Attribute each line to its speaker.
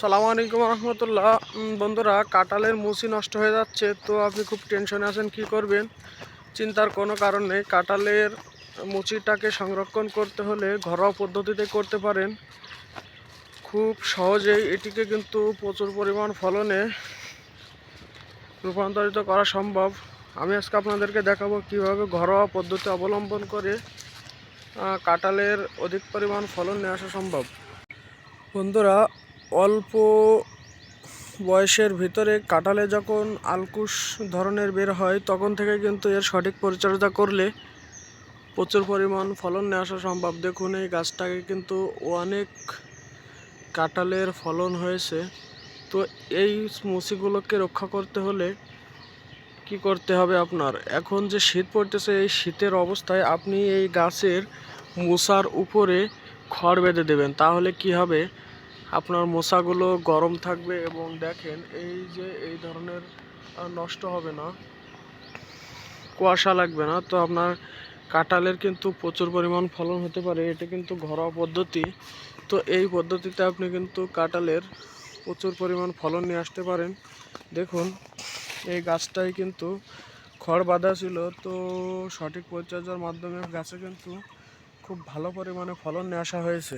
Speaker 1: সালাম আলাইকুম রহমতুল্লাহ। বন্ধুরা, কাঁঠালের মুচি নষ্ট হয়ে যাচ্ছে, তো আপনি খুব টেনশনে আছেন, কি করবেন? চিন্তার কোনো কারণ নেই। কাঁঠালের মুচিটাকে সংরক্ষণ করতে হলে ঘরোয়া পদ্ধতিতে করতে পারেন। খুব সহজেই এটিকে কিন্তু প্রচুর পরিমাণ ফলনে রূপান্তরিত করা সম্ভব। আমি আজকে আপনাদেরকে দেখাবো কীভাবে ঘরোয়া পদ্ধতি অবলম্বন করে কাঁঠালের অধিক পরিমাণ ফলন নিয়ে আসা সম্ভব। বন্ধুরা অল্প বয়সের ভিতরে কাঁঠালে যখন আলকুশ ধরনের বের হয়, তখন থেকে কিন্তু এর সঠিক পরিচর্যা করলে প্রচুর পরিমাণ ফলন নিয়ে আসা সম্ভব। দেখুন, এই গাছটাকে কিন্তু অনেক কাঁঠালের ফলন হয়েছে। তো এই মুচিগুলোকে রক্ষা করতে হলে কি করতে হবে আপনার? এখন যে শীত পড়তেছে, এই শীতের অবস্থায় আপনি এই গাছের মোসার উপরে খড় বেঁধে দেবেন। তাহলে কি হবে? আপনার মশাগুলো গরম থাকবে এবং দেখেন এই যে এই ধরনের নষ্ট হবে না। কুয়াশা লাগবে না। তো আপনার কাঁঠালের কিন্তু প্রচুর পরিমাণ ফলন হতে পারে। এটা কিন্তু ঘরোয়া পদ্ধতি। তো এই পদ্ধতিতে আপনি কিন্তু কাঁঠালের প্রচুর পরিমাণ ফলন নিয়ে আসতে পারেন। দেখুন, এই গাছটাই কিন্তু খড় বাঁধা ছিল। তো সঠিক পরিচর্যার মাধ্যমে গাছে কিন্তু খুব ভালো পরিমাণে ফলন নিয়ে আসা হয়েছে।